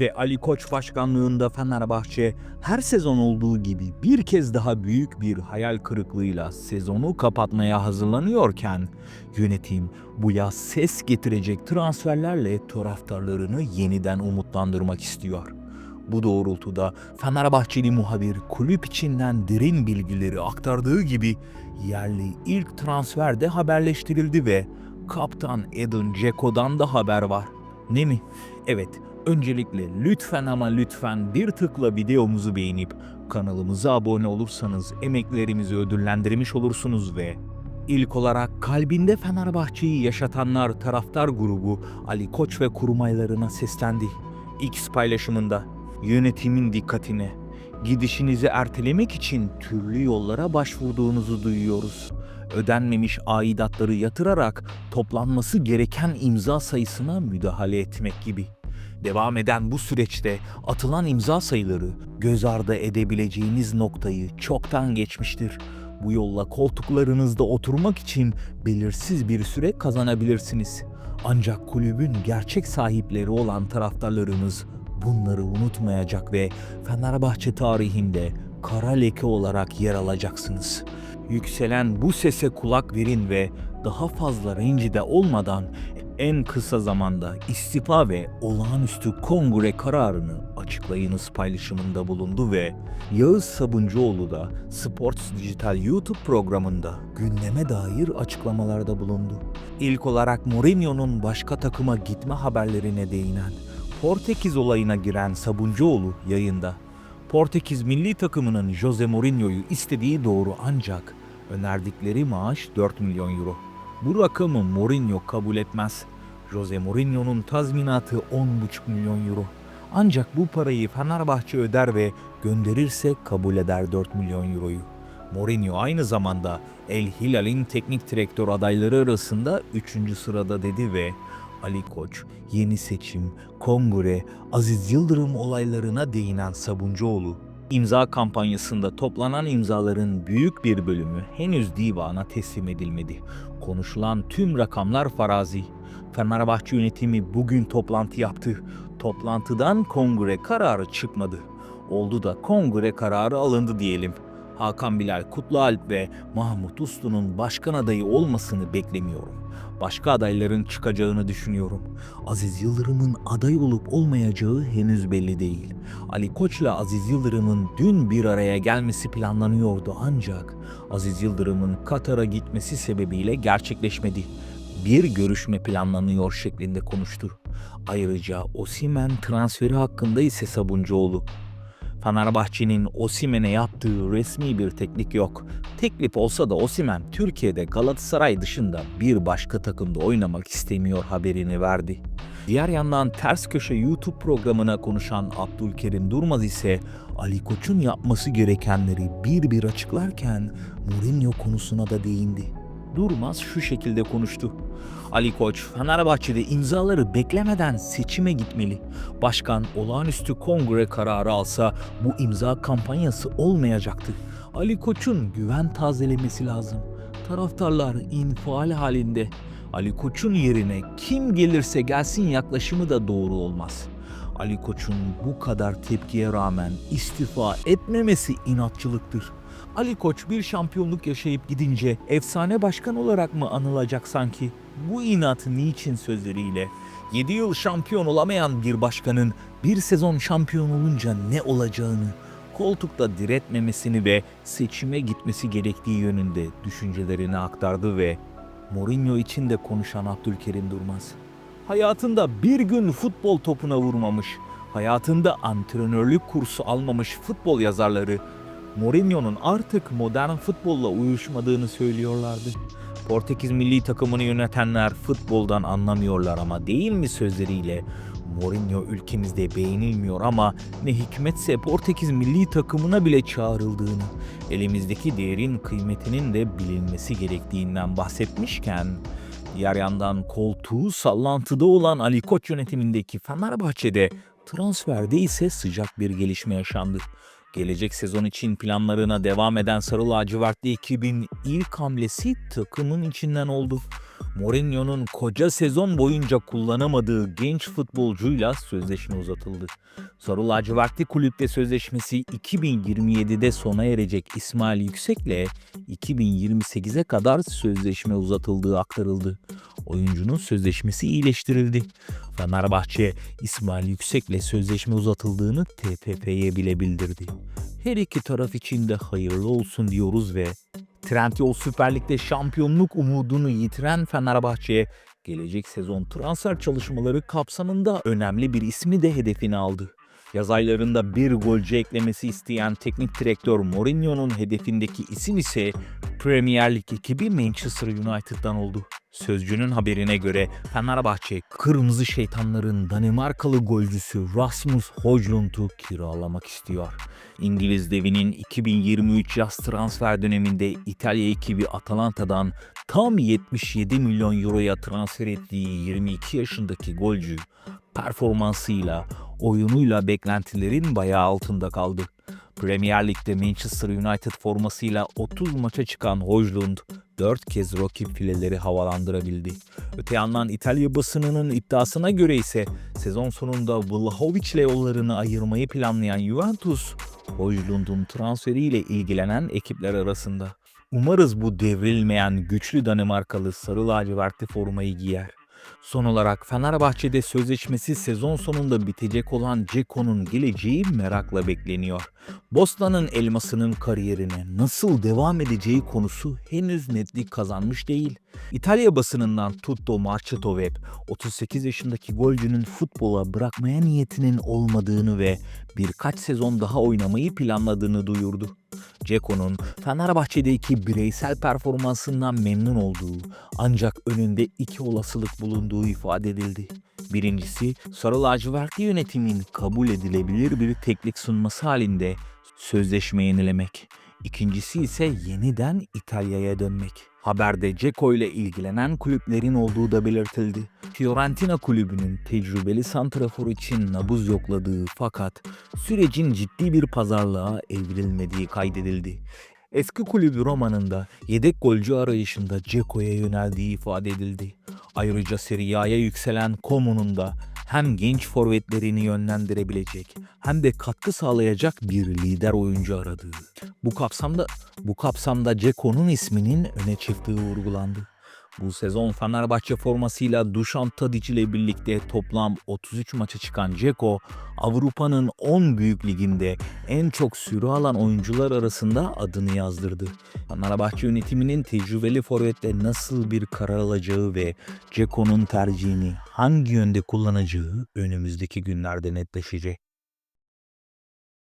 Ve Ali Koç başkanlığında Fenerbahçe her sezon olduğu gibi bir kez daha büyük bir hayal kırıklığıyla sezonu kapatmaya hazırlanıyorken yönetim bu yaz ses getirecek transferlerle taraftarlarını yeniden umutlandırmak istiyor. Bu doğrultuda Fenerbahçeli muhabir kulüp içinden derin bilgileri aktardığı gibi yerli ilk transfer de haberleştirildi ve kaptan Edin Dzeko'dan da haber var. Ne mi? Evet, öncelikle lütfen ama lütfen bir tıkla videomuzu beğenip kanalımıza abone olursanız emeklerimizi ödüllendirmiş olursunuz ve İlk olarak kalbinde Fenerbahçe'yi yaşatanlar taraftar grubu Ali Koç ve kurmaylarına seslendi. X paylaşımında yönetimin dikkatine gidişinizi ertelemek için türlü yollara başvurduğunuzu duyuyoruz. Ödenmemiş aidatları yatırarak toplanması gereken imza sayısına müdahale etmek gibi. Devam eden bu süreçte atılan imza sayıları göz ardı edebileceğiniz noktayı çoktan geçmiştir. Bu yolla koltuklarınızda oturmak için belirsiz bir süre kazanabilirsiniz. Ancak kulübün gerçek sahipleri olan taraftarlarımız bunları unutmayacak ve Fenerbahçe tarihinde kara leke olarak yer alacaksınız. Yükselen bu sese kulak verin ve daha fazla rencide olmadan en kısa zamanda istifa ve olağanüstü kongre kararını açıklayınız paylaşımında bulundu ve Yağız Sabuncuoğlu da Sports Dijital YouTube programında gündeme dair açıklamalarda bulundu. İlk olarak Mourinho'nun başka takıma gitme haberlerine değinen Portekiz olayına giren Sabuncuoğlu yayında Portekiz milli takımının Jose Mourinho'yu istediği doğru ancak önerdikleri maaş 4 milyon euro. Bu rakamı Mourinho kabul etmez. Jose Mourinho'nun tazminatı 10,5 milyon euro. Ancak bu parayı Fenerbahçe öder ve gönderirse kabul eder 4 milyon euroyu. Mourinho aynı zamanda El Hilal'in teknik direktör adayları arasında 3. sırada dedi ve Ali Koç, yeni seçim, kongre, Aziz Yıldırım olaylarına değinen Sabuncuoğlu, imza kampanyasında toplanan imzaların büyük bir bölümü henüz divana teslim edilmedi. Konuşulan tüm rakamlar farazi. Fenerbahçe yönetimi bugün toplantı yaptı. Toplantıdan kongre kararı çıkmadı. Oldu da kongre kararı alındı diyelim. Hakan Bilal Kutlualp ve Mahmut Uslu'nun başkan adayı olmasını beklemiyorum. Başka adayların çıkacağını düşünüyorum. Aziz Yıldırım'ın aday olup olmayacağı henüz belli değil. Ali Koç'la Aziz Yıldırım'ın dün bir araya gelmesi planlanıyordu ancak Aziz Yıldırım'ın Katar'a gitmesi sebebiyle gerçekleşmedi. Bir görüşme planlanıyor şeklinde konuştu. Ayrıca Osimen transferi hakkında ise Sabuncuoğlu Fenerbahçe'nin Osimen'e yaptığı resmi bir teklif yok. Teklif olsa da Osimen Türkiye'de Galatasaray dışında bir başka takımda oynamak istemiyor haberini verdi. Diğer yandan Ters Köşe YouTube programına konuşan Abdülkerim Durmaz ise Ali Koç'un yapması gerekenleri bir bir açıklarken Mourinho konusuna da değindi. Durmaz şu şekilde konuştu. Ali Koç, Fenerbahçe'de imzaları beklemeden seçime gitmeli. Başkan olağanüstü kongre kararı alsa bu imza kampanyası olmayacaktı. Ali Koç'un güven tazelemesi lazım. Taraftarlar infial halinde. Ali Koç'un yerine kim gelirse gelsin yaklaşımı da doğru olmaz. Ali Koç'un bu kadar tepkiye rağmen istifa etmemesi inatçılıktır. Ali Koç bir şampiyonluk yaşayıp gidince efsane başkan olarak mı anılacak sanki? Bu inat niçin sözleriyle 7 yıl şampiyon olamayan bir başkanın bir sezon şampiyon olunca ne olacağını, koltukta diretmemesini ve seçime gitmesi gerektiği yönünde düşüncelerini aktardı ve Mourinho için de konuşan Abdülkerim Durmaz. Hayatında bir gün futbol topuna vurmamış, hayatında antrenörlük kursu almamış futbol yazarları Mourinho'nun artık modern futbolla uyuşmadığını söylüyorlardı. Portekiz milli takımını yönetenler futboldan anlamıyorlar ama değil mi sözleriyle Mourinho ülkemizde beğenilmiyor ama ne hikmetse Portekiz milli takımına bile çağrıldığını, elimizdeki değerin kıymetinin de bilinmesi gerektiğinden bahsetmişken, diğer yandan koltuğu sallantıda olan Ali Koç yönetimindeki Fenerbahçe'de transferde ise sıcak bir gelişme yaşandı. Gelecek sezon için planlarına devam eden Sarı Lacivertli ekibin ilk hamlesi takımın içinden oldu. Mourinho'nun koca sezon boyunca kullanamadığı genç futbolcuyla sözleşme uzatıldı. Sarı lacivertli kulüpte sözleşmesi 2027'de sona erecek İsmail Yüksek'le 2028'e kadar sözleşme uzatıldığı aktarıldı. Oyuncunun sözleşmesi iyileştirildi. Fenerbahçe İsmail Yüksek'le sözleşme uzatıldığını TFF'ye bile bildirdi. Her iki taraf için de hayırlı olsun diyoruz ve Trendyol Süper Lig'de şampiyonluk umudunu yitiren Fenerbahçe gelecek sezon transfer çalışmaları kapsamında önemli bir ismi de hedefine aldı. Yaz aylarında bir golcü eklemesi isteyen teknik direktör Mourinho'nun hedefindeki isim ise Premier Lig ekibi Manchester United'dan oldu. Sözcünün haberine göre Fenerbahçe, Kırmızı Şeytanların Danimarkalı golcüsü Rasmus Højlund'u kiralamak istiyor. İngiliz devinin 2023 yaz transfer döneminde İtalya ekibi Atalanta'dan tam 77 milyon euroya transfer ettiği 22 yaşındaki golcü performansıyla, oyunuyla beklentilerin bayağı altında kaldı. Premier Lig'de Manchester United formasıyla 30 maça çıkan Højlund 4 kez rakip fileleri havalandırabildi. Öte yandan İtalya basınının iddiasına göre ise sezon sonunda Vlahovic ile yollarını ayırmayı planlayan Juventus, Højlund'un transferiyle ilgilenen ekipler arasında. Umarız bu devrilmeyen güçlü Danimarkalı sarı lacivertli formayı giyer. Son olarak Fenerbahçe'de sözleşmesi sezon sonunda bitecek olan Ceko'nun geleceği merakla bekleniyor. Bosna'nın elmasının kariyerine nasıl devam edeceği konusu henüz netlik kazanmış değil. İtalya basınından Tutto Marchito Web, 38 yaşındaki golcünün futbola bırakmaya niyetinin olmadığını ve birkaç sezon daha oynamayı planladığını duyurdu. Ceko'nun Fenerbahçe'deki bireysel performansından memnun olduğu ancak önünde iki olasılık bulunduğu ifade edildi. Birincisi Sarı Lacivertli yönetimin kabul edilebilir bir teklif sunması halinde sözleşme yenilemek. İkincisi ise yeniden İtalya'ya dönmek. Haberde Ceko ile ilgilenen kulüplerin olduğu da belirtildi. Fiorentina kulübünün tecrübeli santrafor için nabız yokladığı fakat sürecin ciddi bir pazarlığa evrilmediği kaydedildi. Eski kulübü Roma'nın yedek golcü arayışında Ceko'ya yöneldiği ifade edildi. Ayrıca Serie A'ya yükselen Como'nun da hem genç forvetlerini yönlendirebilecek hem de katkı sağlayacak bir lider oyuncu aradığı. Bu kapsamda bu kapsamda Ceko'nun isminin öne çıktığı vurgulandı. Bu sezon Fenerbahçe formasıyla Dušan Tadić ile birlikte toplam 33 maça çıkan Ceko, Avrupa'nın 10 büyük liginde en çok süre alan oyuncular arasında adını yazdırdı. Fenerbahçe yönetiminin tecrübeli forvette nasıl bir karar alacağı ve Ceko'nun tercihini hangi yönde kullanacağı önümüzdeki günlerde netleşecek.